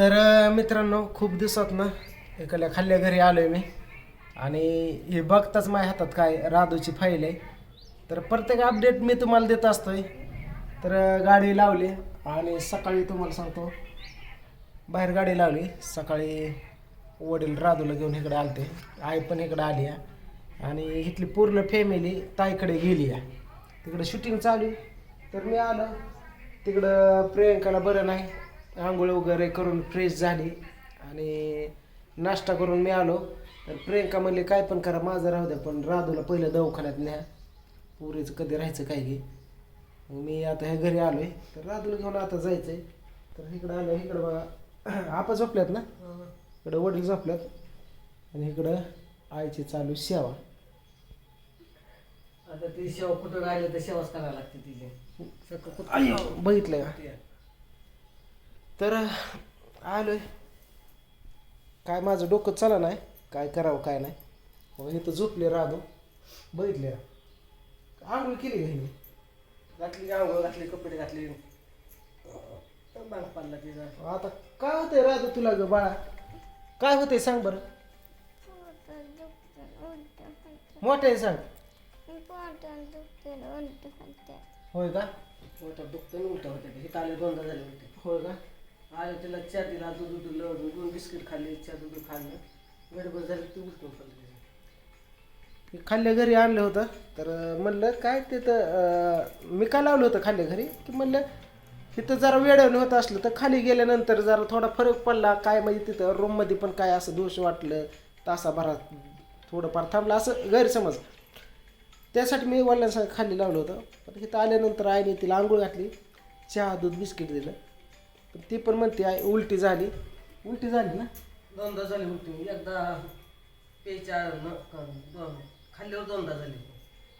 तर मित्रांनो खूप दिवसात ना इकडल्या खाल्ल्या घरी आलो आहे मी. आणि हे बघताच माझ्या हातात काय राधूची फाईल आहे. तर प्रत्येक अपडेट मी तुम्हाला देत असतो आहे तर गाडी लावली आणि सकाळी तुम्हाला सांगतो बाहेर गाडी लावली. सकाळी वडील राधूला घेऊन इकडे आलते. आई पण इकडे आली आहे. आणि इथली पूर्ण फॅमिली ताईकडे गेली आहे. तिकडं शूटिंग चालू आहे. तर मी आलो. तिकडं प्रियंकाला बरं नाही. आंघोळ वगैरे करून फ्रेश झाली आणि नाश्ता करून मी आलो. तर प्रियंका म्हणली काय पण करा माझं राहू द्या पण राधूला पहिलं दवाखान्यात न्या. पुरीचं कधी राहायचं काय घे. मी आता हे घरी आलोय. तर राधूला घेऊन आता जायचंय. तर इकडं आलो इकडं बघा. आपा झोपल्यात ना? इकडं वडील झोपल्यात. आणि इकडं आईची चालू सेवा. आता ती शेव कुठं राहिलं तर शेवाच करायला लागते अय्यो, बघितलं का? तर आलोय. काय माझं डोकं चला नाही. काय करावं काय नाही. मग इथं झोपले राधू बघितले. आंघोळ केली का हिने? घातली आंघोळ? घातली कपडे घातले. पाडला तिचा आता काय होतंय राधू तुला ग बाळा? काय होतंय सांग बरं. मोठं आहे सांग होय का? मोठा दुखतं आणि उलट्या होत्या हे काले दोनदा झाले होते होय का? आले तिला चहा दिला दूध दूध लावून दोन बिस्किट खाल्ले चहा दूध खाल्लं. गडबड झाली ती उलटून पडली हे खाल्ल्या घरी आणलं होतं तर म्हणलं काय ते तर मी काय लावलं होतं खाल्ल्या घरी? की म्हणलं तिथं जरा वेळवलं होतं असलं तर खाली गेल्यानंतर जरा थोडा फरक पडला काय म्हणजे तिथं रूममध्ये पण काय असं दोष वाटलं तासाभरात थोडंफार थांबलं असं गैरसमज. त्यासाठी मी वडिलांसंग खाली लावलं होतं. पण इथं आल्यानंतर आईने तिला आंघोळ घातली चहा दूध बिस्किट दिलं. पण ती पण म्हणते आई उलटी झाली. उलटी झाली ना? दोनदा झाली उलटी. एकदा पेच्या न दोन खाल्ल्यावर दोनदा झाली.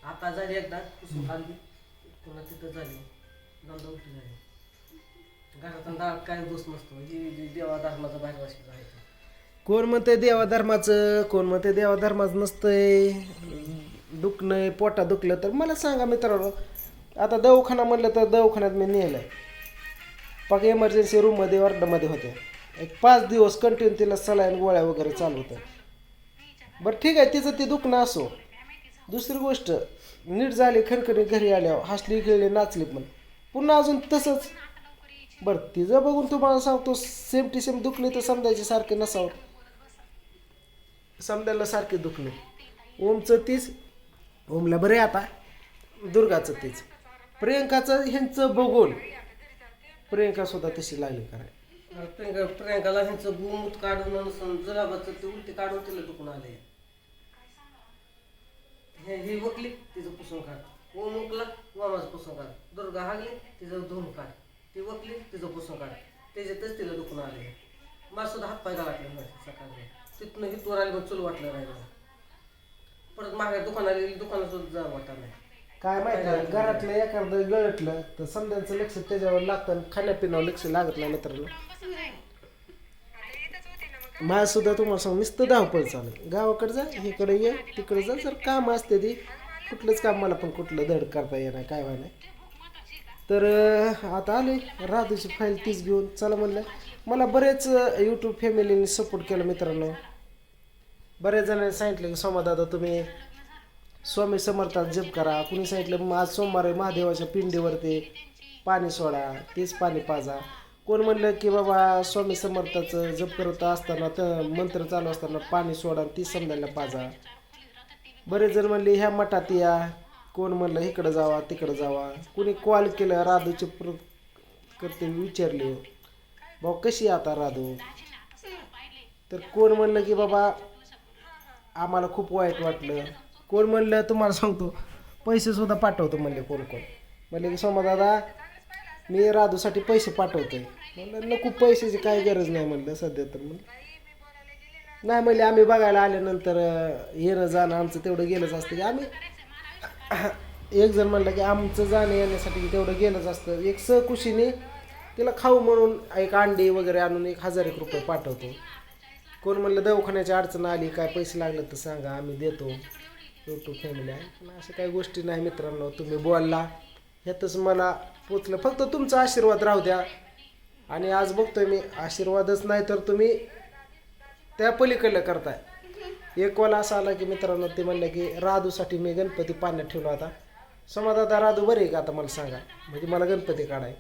आता झाली एकदा पुसून खाल्ली. पुन्हा तिथं झाली. दोनदा उलटी झाली. घरात आणि दारात काय दोष नसतो. ही जी देवा धर्माचा वाशी राहायचं कोण म्हणते देवा धर्माचं कोण म्हणते देवा धर्माचं नसतंय? दुखणं पोटा दुखलं तर मला सांगा मित्रांनो. आता दवाखाना म्हणलं तर दवाखान्यात मी नेलंय. पग एमर्जन्सी रूममध्ये वॉर्डमध्ये होत्या एक पाच दिवस कंटिन्यू तिला सलाईन गोळ्या वगैरे चालू होत्या. बरं ठीक आहे तिचं ते दुखणं असो. दुसरी गोष्ट नीट झाली खणखणी घरी आल्यावर हसली खेळली नाचली पण. पुन्हा अजून तसंच. बरं तिचं बघून तुम्हाला सांगतो सेम टी सेम दुखणे तर समजायचे सारखे नसावं. समजायला सारखे दुखणे ओमचं तीच ओमला बरे आता. दुर्गाचं तीच. प्रियंकाचं ह्यांचं बघून. प्रियंका सुद्धा तशी लागली करायला प्रियंका प्रियंकाला ह्यांचं गुमूत काढून आणि जुलाबाचं ते उलटी काढून तिला दुखून आले हे ही वकली तिचं पुसून काढ. ओम उकला वामाचं पुसून काढ. दुर्गा हागली तिचं धुवून काढ. ती वकली तिचं पुसून काढ. त्याच्यातच तिला दुखून आले मला सुद्धा हात पाय घालाटले माझ्या सकाळी. तिथनं ही तोर आली मग चुल वाटलं नाही मला. परत मागे दुकानाला गेली दुकानात सुद्धा जा वाटत नाही. काय माहिती घरातलं एखादं गळटलं तर समजांचं लक्ष त्याच्यावर लागतं आणि खाण्यापिण्यावर लक्ष लागत नाही मित्रांनो. माझं सुद्धा तुम्हाला सांग नुसतं धावपळ चालू गावाकडे जा इकडे ये तिकडे जा जर काम असते ती कुठलंच काम मला पण कुठलं धड करता येणार काय व्हाय नाही तर आता आले राधूची फाईल तीच घेऊन चला म्हणलं मला बरेच यूट्यूब फॅमिलीने सपोर्ट केला मित्रांनो. बऱ्याच जणांनी सांगितलं की सोमा दादा तुम्ही स्वामी समर्थात जप करा. कुणी सांगितलं मग आज सोमवार आहे महादेवाच्या पिंडीवरती पाणी सोडा तेच पाणी पाजा. कोण म्हणलं की बाबा स्वामी समर्थाचं जप करत असताना तर मंत्र चालू असताना पाणी सोडा आणि ती समजायला पाजा. बरेच जण म्हणले ह्या मठात या. कोण म्हणलं इकडं जावा तिकडं जावा. कुणी कॉल केलं राधूचे प्र करते विचारले भाऊ कशी आता राधू? तर कोण म्हणलं की बाबा आम्हाला खूप वाईट वाटलं. कोण म्हणलं तुम्हाला सांगतो. पैसे सुद्धा पाठवतो म्हणले कोण कोण. म्हणले की सोमा दादा मी राधूसाठी पैसे पाठवतोय. म्हणलं नको पैशाची काही गरज नाही म्हणलं सध्या तर. म्हणलं नाही म्हणले आम्ही बघायला आल्यानंतर येणं जाणं आमचं तेवढं गेलंच असतं की आम्ही एक जण म्हणलं की आमचं जाणं येण्यासाठी तेवढं गेलंच असतं. एक सहकुशीने तिला खाऊ म्हणून एक अंडी वगैरे आणून एक हजार एक रुपये पाठवतो. कोण म्हणलं दवाखान्याची अडचण आली काय पैसे लागले तर सांगा आम्ही देतो. यूट्यूब फॅमिली आहे. पण अशा काही गोष्टी नाही मित्रांनो तुम्ही बोलला. ह्यातच मला पोचलं. फक्त तुमचा आशीर्वाद राहू द्या. आणि आज बघतोय मी आशीर्वादच नाही तर तुम्ही त्या पलीकडलं करताय. एक वाला असा आला की मित्रांनो ते म्हणलं की राधूसाठी मी गणपती पाण्यात ठेवला होता. समाधाता राधू बरे का आता मला सांगा? म्हणजे मला गणपती काढाय.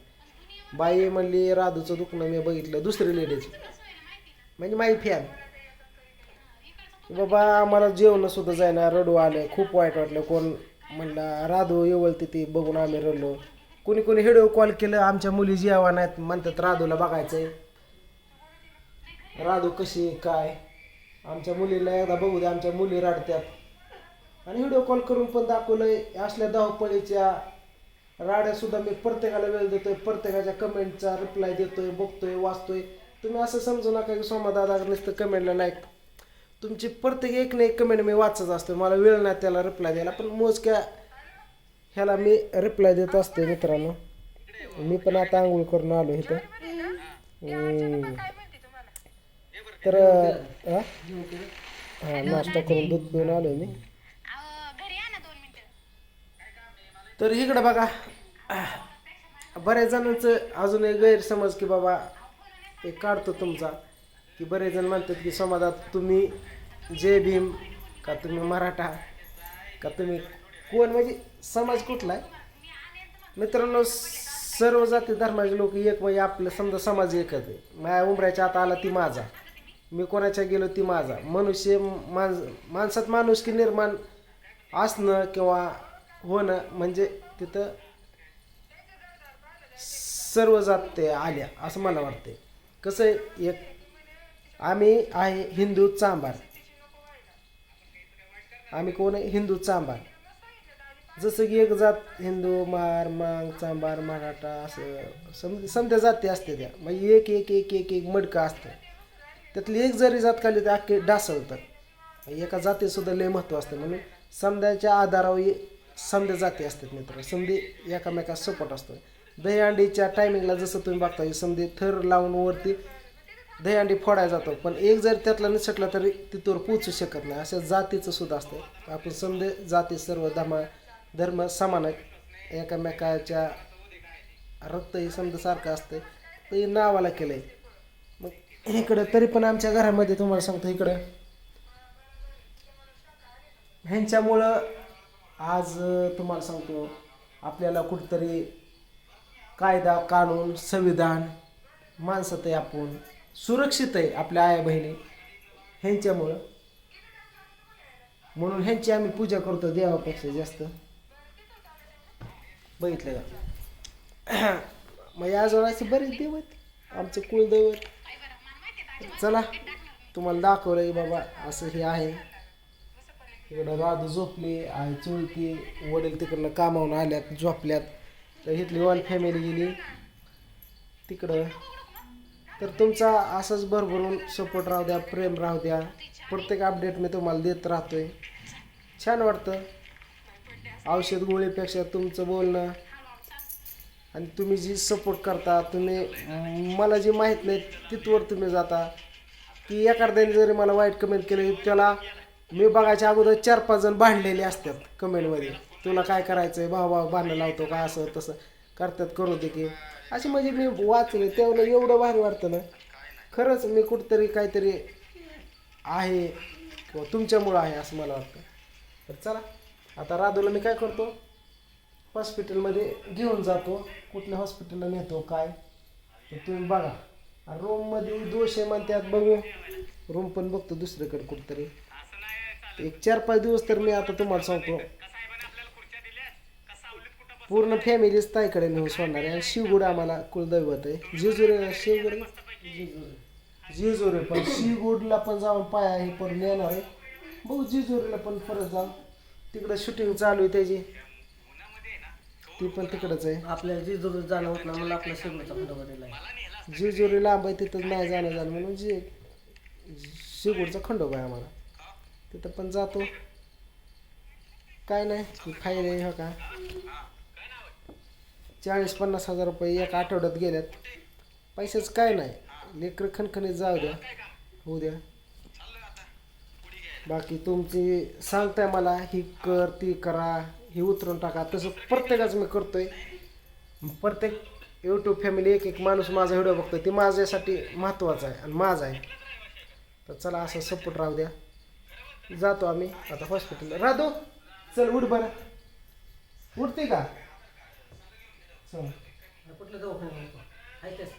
बाई म्हणली राधूचं दुखणं मी बघितलं दुसरी लेडीज म्हणजे माझी फॅन बाबा आम्हाला जेवण सुद्धा जायना रडू आलं. खूप वाईट वाटलं. कोण म्हणला राधू येवलती ती बघून आम्ही रडलो. कोणी कोणी व्हिडिओ कॉल केलं आमच्या मुली जेवा नाहीत म्हणतात राधूला बघायचंय. राधू कशी काय? आमच्या मुलीला एकदा बघू दे आमच्या मुली राडत्यात. आणि व्हिडिओ कॉल करून पण दाखवलंय असल्या धावपळीच्या राड्या सुद्धा मी प्रत्येकाला वेळ देतोय प्रत्येकाच्या कमेंटचा रिप्लाय देतोय बघतोय वाचतोय. तुम्ही असं समजू नका की सोमा दादा नुसतं कमेंटला लाईक तुमची प्रत्येक एक ना एक कमेंट मी वाचत असतो मला वेळ नाही त्याला रिप्लाय द्यायला पण मोजक्या ह्याला मी रिप्लाय देत असते मित्रांनो. मी पण आता आंघोळ करून आलो इथं. तर हां हा, नाश्ता करून दूध पिऊन आलो मी. तर इकडं बघा. बऱ्याच जणांचं अजून एक गैरसमज की बाबा एक काढतो तुमचा. की बरेच जण म्हणतात की समाजात तुम्ही जय भीम का तुम्ही मराठा? का तुम्ही कोण? म्हणजे समाज कुठला आहे? मित्रांनो सर्व जाती धर्माचे लोक एक म्हणजे आपलं समजा समाज एकच आहे. माझ्या उमऱ्याच्या आता आला ती माझा. मी कोणाच्या गेलो ती माझा. मनुष्य माणस माणसात माणूस की निर्माण असणं किंवा होणं म्हणजे तिथं सर्व जात ते आल्या असं मला वाटते कसं आहे? एक आम्ही आहे हिंदू चांभार आम्ही कोण आहे? हिंदू चांभार जसं की एक जात हिंदू मार मांग चांभार मराठा असं सम समध्या जाती असते त्या. म्हणजे एक एक एक एक एक मडकं असतं. त्यातली एक जरी जात खाली तर अख्खे डासळतात एका जातीसुद्धा लय महत्त्व असतं. म्हणून समध्याच्या आधारावर हे समध्या जाती असतात मित्र. समधी एकामेका सपोर्ट असतो. दहीहंडीच्या टायमिंगला जसं तुम्ही बघता हे समधी थर लावून वरती दहीहंडी फोडायला जातो. पण एक जर त्यातला निसटला तरी तिथवर पोचू शकत नाही. अशा जातीचं सुद्धा असतं. आपण समजे जाती सर्व धर्म धर्म समान आहेत. एकामेकाच्या रक्त हे समजा सारखं असतं तर हे नावाला केलं आहे मग इकडं तरी पण आमच्या घरामध्ये तुम्हाला सांगतो इकडं. ह्यांच्यामुळं आज तुम्हाला सांगतो आपल्याला कुठंतरी कायदा कानून संविधान माणसात ते आपण सुरक्षित आहे आपल्या आया बहिणी ह्यांच्यामुळं. म्हणून ह्यांची आम्ही पूजा करतो देवापेक्षा जास्त. बघितलं का? मग या बरेच देव आहेत. आमचं कुलदैवत चला तुम्हाला दाखवलं आहे बाबा असं हे आहे. इकडं राधू झोपली आई चुळती वडील तिकडनं कामावून आल्यात झोपल्यात. तर इथली वन फॅमिली गेली. तिकडं तर तुमचा असंच भरभरून सपोर्ट राहू द्या प्रेम राहू द्या. प्रत्येक अपडेट मी तुम्हाला देत राहतो आहे छान वाटतं. औषध गोळीपेक्षा तुमचं बोलणं आणि तुम्ही जी सपोर्ट करता तुम्ही मला जे माहीत नाही तिथवर तुम्ही जाता. की एखाद्याने जरी मला वाईट कमेंट केली त्याला मी बघायच्या अगोदर चार पाच जण भांडलेले असतात कमेंटमध्ये तुला काय करायचं आहे भाऊ भाऊ भांडणं लावतो का? असं तसं. करतात करू दे की. अशी म्हणजे मी वाचले तेवढं एवढं भारी वाटतं ना. खरंच मी कुठंतरी काहीतरी आहे किंवा तुमच्यामुळं आहे असं मला वाटतं. तर चला आता राधूला मी काय करतो? हॉस्पिटलमध्ये घेऊन जातो. कुठल्या हॉस्पिटलला नेतो काय? तर तुम्ही बघा. रूममध्ये दोष आहे म्हणतात बघू. रूम पण बघतो दुसरीकडे कुठंतरी. एक चार पाच दिवस तर मी आता तुम्हाला सांगतो. पूर्ण फॅमिलीच ताईकडे नेऊन सोडणार आहे. आणि शिवगुड आम्हाला कुलदैवत आहे. जेजुरी शिवगुड? जेजुरी पण शिवगुडला पण जाऊन पाया हे पण येणार आहे. बघू जेजुरीला पण परत जाऊ. तिकडं शूटिंग चालू आहे त्याची. ती पण तिकडंच आहे. आपल्याला जी जरूर जाणं होत म्हणून आपल्या शेगडचा खंडोबा दिलाय जेजुरी लांब आहे तिथं नाही जाणं झालं म्हणून जे शिवगुडचा खंडोबा आहे आम्हाला. तिथं पण जातो. काय नाही फायदा आहे हो का? चाळीस पन्नास हजार रुपये एक आठवड्यात गेल्यात. पैशाचं काय नाही. लेकरं खणखणीत जाऊ द्या. होऊ द्या. बाकी तुमची सांगताय मला ही कर ती करा ही उतरून टाका. तसं प्रत्येकाच मी करतोय. प्रत्येक यूट्यूब फॅमिली एक एक माणूस माझा व्हिडिओ बघतो ते माझ्यासाठी महत्त्वाचं आहे आणि माझा आहे. तर चला असं सपोर्ट राहू द्या. जातो आम्ही. आता हॉस्पिटलला राहतो चल उठ बरं. उठते का? चल. कुठलं दवाखान्यात ऐकतेस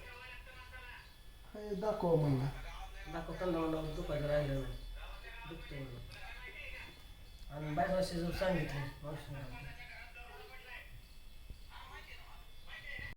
हे दाखव म्हणला दाखवताना मला दुखायचं राहिलं दुखते आणि बायकोशी जर सांगितलं